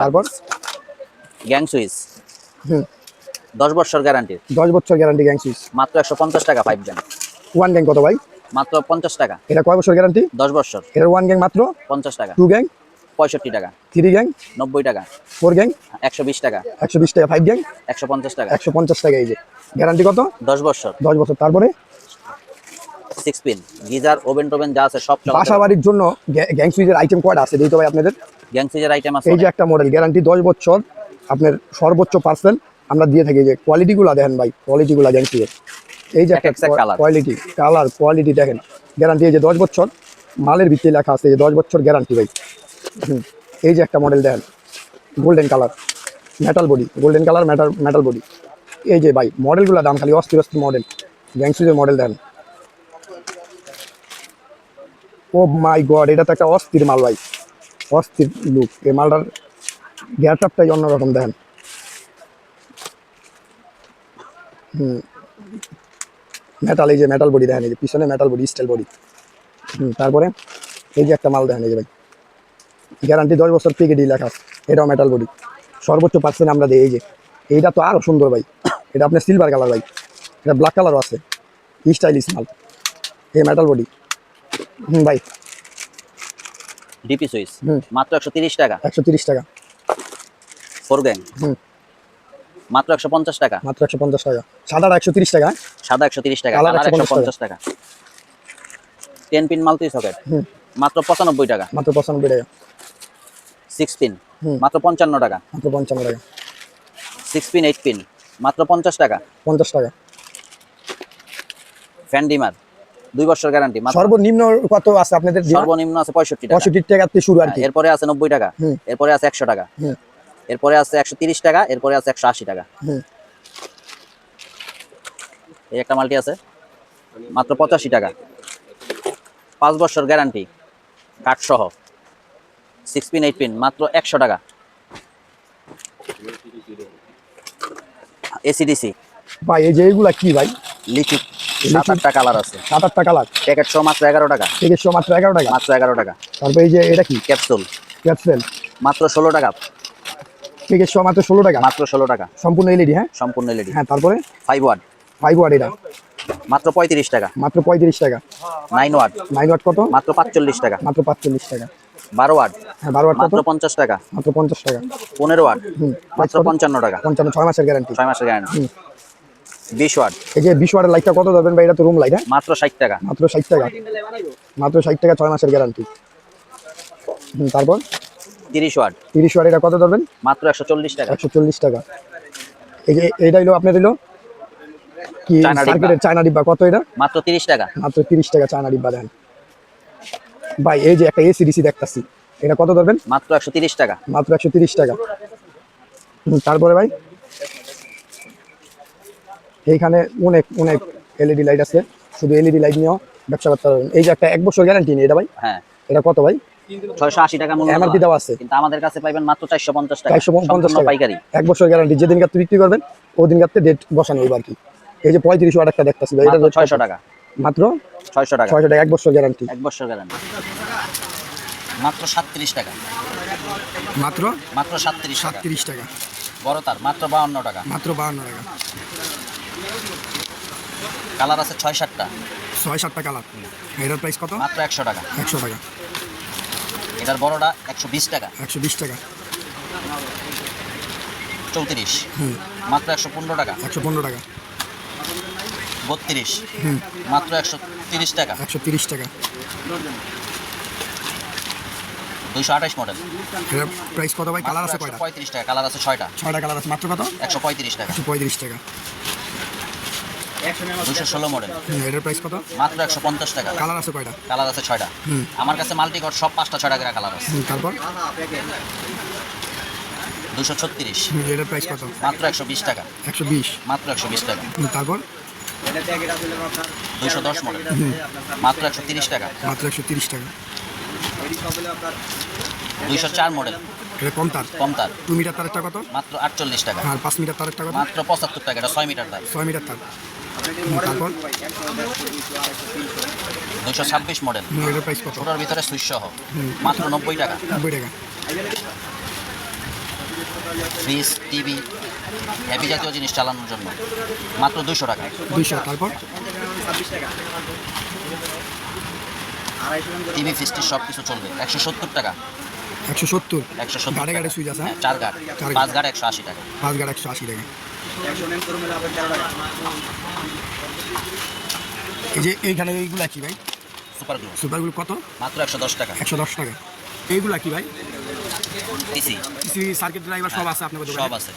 তারপর? Gang switch হুম। দশ বছর গ্যারান্টি দশ বছর গ্যারান্টি গ্যাং সুইচ মাত্র একশো পঞ্চাশ টাকা ফাইভ গ্যাং ওয়ান গ্যাং কত ভাই? মাত্র পঞ্চাশ টাকা। এটা কয় বছর গ্যারান্টি দশ বছর। এটার ওয়ান গ্যাং মাত্র? পঞ্চাশ টাকা। টু গ্যাং পঁয়ষট্টি টাকা। থ্রি গ্যাং নব্বই টাকা। ফোর গ্যাং একশো বিশ টাকা। একশো বিশ টাকা ফাইভ গ্যাং একশো পঞ্চাশ টাকা। একশো পঞ্চাশ টাকা এই যে। গ্যারান্টি কত? দশ বছর। দশ বছর। তারপরে? সিক্স পিন গিজার ওভেন টোভেন যা আছে সব বাসা বাড়ির জন্য গ্যাং সুইচের আইটেম কয়টা আছে? দিতে ভাই আপনাদের। গ্যাং আইটেম আছে এই যে একটা মডেল গ্যারান্টি দশ বছর আপনার সর্বোচ্চ পার্সেন্ট আমরা দিয়ে থাকি। যে কোয়ালিটিগুলো দেখেন ভাই কোয়ালিটিগুলো গ্যাং এই যে একটা কোয়ালিটি কালার কোয়ালিটি দেখেন। গ্যারান্টি এই যে দশ বছর মালের ভিত্তি লেখা আছে যে দশ বছর গ্যারান্টি ভাই। এই যে একটা মডেল দেখেন golden colour metal body golden colour metal metal body এই যে ভাই মডেলগুলো দাম খালি অস্থির অস্থির মডেল গ্যাং মডেল দেখেন। ও মাই গড এটা তো একটা অস্থির মাল ভাই। অস্থির লুক এই মালটার গ্যাটআপটাই অন্যরকম, দেখেন। হুম। মেটাল এই যে মেটাল বডি দেখেন, এই যে পিছনে মেটাল বডি স্টাইল বডি হুম, তারপরে এই যে একটা মাল দেখেন, এই যে ভাই। গ্যারান্টি দশ বছর পিকেডি লেখা। এটাও মেটাল বডি সর্বোচ্চ পার্সেন্ট আমরা দিই এই যে, এইটা তো আরও সুন্দর ভাই। এটা আপনার সিলভার কালার ভাই। এটা ব্ল্যাক কালারও আছে। স্টাইলিশ মাল। এই মেটাল বডি হুম, ভাই। ডিপি সুইচ মাত্র একশো তিরিশ টাকা। একশো তিরিশ টাকা। ফোর গ্যাং মাত্র একশো পঞ্চাশ টাকা। মাত্র একশো পঞ্চাশ টাকা। সাদাটা একশো টাকা। সাদা একশো তিরিশ টাকা কালার কালার একশো 150 পঞ্চাশ টাকা। টেন পিন মাল্টি সকেট মাত্র পঁচানব্বই টাকা। মাত্র পঁচানব্বই টাকা। সিক্স পিন মাত্র পঞ্চান্ন টাকা। মাত্র পঞ্চান্ন টাকা। সিক্স পিন এইট পিন মাত্র পঞ্চাশ টাকা। পঞ্চাশ টাকা। ফ্যান ডিমার দুই বছর গ্যারান্টি সর্বনিম্ন কত আছে আপনাদের সর্বনিম্ন আছে পঁয়ষট্টি টাকা। পঁয়ষট্টি টাকা শুরু আর কি। এরপরে আছে নব্বই টাকা এরপরে আছে একশো টাকা এরপরে আছে একশো তিরিশ টাকা এরপরে আছে একশো আশি টাকা। এই একটা মাল্টি আছে মাত্র পঁচাশি টাকা। পাঁচ বছর গ্যারান্টি কাঠ সহ সিক্স পিন এইট পিন মাত্র একশো টাকা। এসিডিসি ভাই এই যে এইগুলা কি ভাই? লিকুইড সাত আটটা কালার আছে। সাত আটটা কালার প্যাকেট সহ মাত্র এগারো টাকা। থেকে শো মাত্র এগারো টাকা? মাত্র এগারো টাকা। তারপর এই যে এটা কি? ক্যাপসুল ক্যাপসেল মাত্র ষোলো টাকা। থেকে শো মাত্র ষোলো টাকা? মাত্র ষোলো টাকা। সম্পূর্ণ এলইডি হ্যাঁ? সম্পূর্ণ এলইডি হ্যাঁ তারপরে? ফাইভ ওয়াট ফাইভ ওয়াট এটা। মাত্র পঁয়ত্রিশ টাকা। মাত্র পঁয়ত্রিশ টাকা। নাইন ওয়াট নাইন ওয়াট কত? মাত্র পাঁচচল্লিশ টাকা। মাত্র পাঁচচল্লিশ টাকা। বারো ওয়াট হ্যাঁ বারো ওয়াট মাত্র পঞ্চাশ টাকা। মাত্র পঞ্চাশ টাকা। পনেরো ওয়াট মাত্র পঞ্চান্ন টাকা। পঞ্চান্ন ছয় মাসের গ্যারান্টি ছয় মাসের গ্যারান্টি হুম। বিশ ওয়াট। এই যে বিশ ওয়াটের লাইটটা কত ধরবেন ভাই? এটা তো রুম লাইট হ্যাঁ? মাত্র ষাট টাকা। মাত্র ষাট টাকা। মাত্র ষাট টাকা ছয় মাসের গ্যারান্টি তারপর? তিরিশ ওয়াট। তিরিশ ওয়াট এটা কত ধরবেন মাত্র একশো চল্লিশ টাকা। একশো চল্লিশ টাকা। এই যে এইটা হলো আপনার হলো কি। সার্কিটের চায়না ডিব্বা। কত এটা? মাত্র তিরিশ টাকা। মাত্র তিরিশ টাকা চায়না ডিব্বা দেন। ভাই এই যে একটা এসি ডিসি দেখতাছি। এটা কত ধরবেন মাত্র একশো তিরিশ টাকা। মাত্র একশো তিরিশ টাকা। হুম, তারপরে ভাই? এইখানে অনেক অনেক এলইডি লাইট আছে। শুধু এলইডি লাইট নিয়েও ব্যবসা করতে পারবেন এই যে একটা এক বছর গ্যারান্টি নেই এটা ভাই। হ্যাঁ। এটা কত ভাই? ছয়শো আশি টাকা মূল্য দেওয়া আছে। কিন্তু আমাদের কাছে পাইবেন মাত্র চারশো পঞ্চাশ টাকা। চারশো পঞ্চাশ সম্পূর্ণ টাকা পাইকারি। এক বছর গ্যারান্টি যেদিন কাছে বিক্রি করবেন ওদিন ডেট বসানো হইব আর কি। এই যে পঁয়ত্রিশ ওয়াট একটা দেখতাছি ভাই এটা ছয়শো টাকা। মাত্র ছয়শো টাকা। ছয়শো টাকা এক বছর গ্যারান্টি এক বছর গ্যারান্টি মাত্র সাতত্রিশ টাকা। মাত্র মাত্র সাতত্রিশ টাকা। টাকা। বড় তার মাত্র বাউন্ন টাকা। মাত্র বাহান্ন টাকা। কালার আছে ছয় সাতটা। ছয় সাতটা কালার। এটার প্রাইস কত? মাত্র একশো টাকা। একশো টাকা। এটার বড়টা একশো বিশ টাকা। একশো বিশ টাকা। চৌত্রিশ। হুম। মাত্র একশো পনেরো টাকা। একশো পনেরো টাকা। বত্রিশ। হুম। মাত্র একশো তিরিশ টাকা। একশো তিরিশ টাকা। দুইশো আঠাশ মডেল। প্রাইস কত ভাই? কালার আছে কয়টা? পঁয়ত্রিশ টাকা। কালার আছে ছয়টা। ছয়টা কালার আছে। মাত্র কত? একশো পঁয়ত্রিশ টাকা। একশো পঁয়ত্রিশ টাকা। দুশো ষোলো মডেল এটার প্রাইস কত? মাত্র একশো পঞ্চাশ টাকা। কালার আছে কয়টা? কালার আছে ছয়টা। আমার কাছে মাল্টিকট সব পাঁচটা ছয়টা করে কালার আছে। তারপর? দুশো ছত্রিশ। এটার প্রাইস কত? মাত্র একশো বিশ টাকা। একশো বিশ। মাত্র একশো বিশ টাকা। তারপর? দুশো দশ মডেল মাত্র একশো তিরিশ টাকা। মাত্র একশো তিরিশ টাকা। দুইশো চার মডেল এটা কম তার? কম তার। টু মিটার তারেরটা কত? মাত্র আটচল্লিশ টাকা। আর পাঁচ মিটার তারেরটা কত? মাত্র পঁচাত্তর টাকা এটা ছয় মিটার তার। ছয় মিটার তার। তারপর? দুশো ছাব্বিশ মডেল এটার প্রাইস কত? ছোটোর ভিতরে সুইচ সহ। মাত্র নব্বই টাকা। নব্বই টাকা। ফ্রিজ টিভি জাতীয় জিনিস চালানোর জন্য। মাত্র দুশো টাকা। দুইশো তারপর? টিভি ফ্রিজটি সব কিছু চলবে। একশো সত্তর টাকা। একশো সত্তর। একশো সত্তর গাড়ে গাড়ে সুইচ আছে হ্যাঁ, চার গাড়। পাঁচ গাড়। একশো আশি টাকা। পাঁচ গাড়ি একশো আশি টাকা। এই যে এইখানে এইগুলা কি ভাই? Super glue. সুপারগুলো কত? মাত্র একশো দশ টাকা। একশো দশ টাকা। এইগুলা কি ভাই? টিসি। সার্কিট ড্রাইভার সব আছে আপনার দোকানে? সব আছে।